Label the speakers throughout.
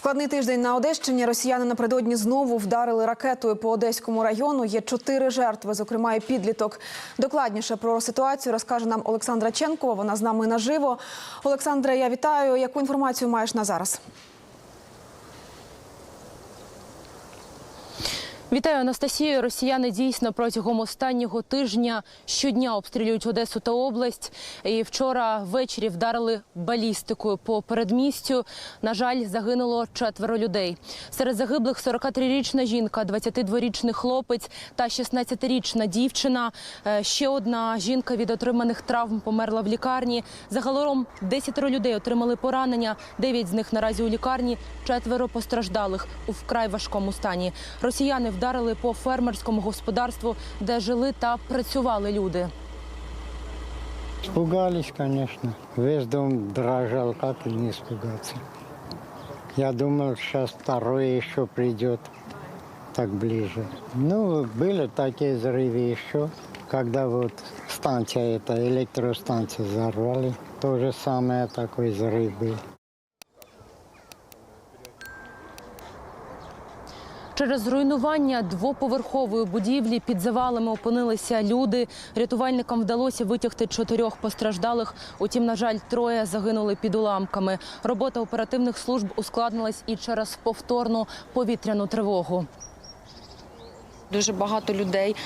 Speaker 1: Складний тиждень на Одещині. Росіяни напередодні знову вдарили ракетою по Одеському району. Є чотири жертви, зокрема і підліток. Докладніше про ситуацію розкаже нам Олександра Ченкова. Вона з нами наживо. Олександра, я вітаю. Яку інформацію маєш на зараз?
Speaker 2: Вітаю Анастасію. Росіяни дійсно протягом останнього тижня щодня обстрілюють Одесу та область. І вчора ввечері вдарили балістикою по передмістю. На жаль, загинуло четверо людей. Серед загиблих 43-річна жінка, 22-річний хлопець та 16-річна дівчина. Е, Ще одна жінка від отриманих травм померла в лікарні. Загалом 10 людей отримали поранення. 9 з них наразі у лікарні. Четверо постраждалих у вкрай важкому стані. Росіяни вдарили по фермерському господарству, де жили та працювали люди.
Speaker 3: Испугались, конечно. Весь дом дрожал, как и не испугаться. Я думал, сейчас второй еще придет так ближе. Ну, были такие взрывы еще, когда вот станция, эта электростанция взорвали. То же самое такой взрыв был.
Speaker 2: Через руйнування двоповерхової будівлі під завалами опинилися люди. Рятувальникам вдалося витягти чотирьох постраждалих. Утім, на жаль, троє загинули під уламками. Робота оперативних служб ускладнилась і через повторну повітряну тривогу.
Speaker 4: Дуже багато людей,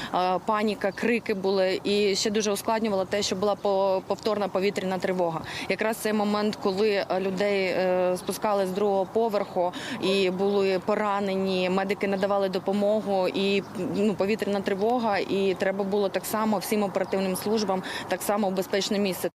Speaker 4: паніка, крики були, і ще дуже ускладнювало те, що була по- повторна повітряна тривога. Якраз цей момент, коли е, людей е, спускали з другого поверху і були поранені, медики надавали допомогу, і ну, повітряна тривога, і треба було так само всім оперативним службам так само в безпечне місце.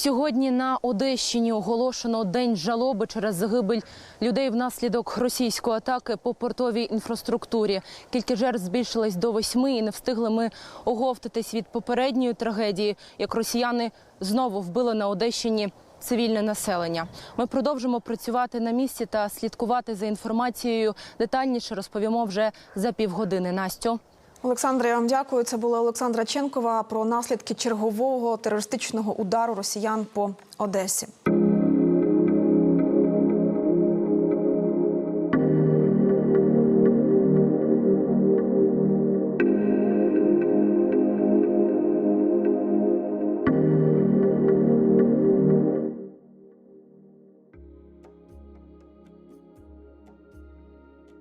Speaker 2: Сьогодні на Одещині оголошено день жалоби через загибель людей внаслідок російської атаки по портовій інфраструктурі. Кількість жертв збільшилась до восьми, і не встигли ми оговтатись від попередньої трагедії, як росіяни знову вбили на Одещині. Цивільне населення. Ми продовжимо працювати на місці та слідкувати за інформацією. Детальніше розповімо вже за півгодини. Настю.
Speaker 1: Олександре, я вам дякую. Це була Олександра Ченкова про наслідки чергового терористичного удару росіян по Одесі.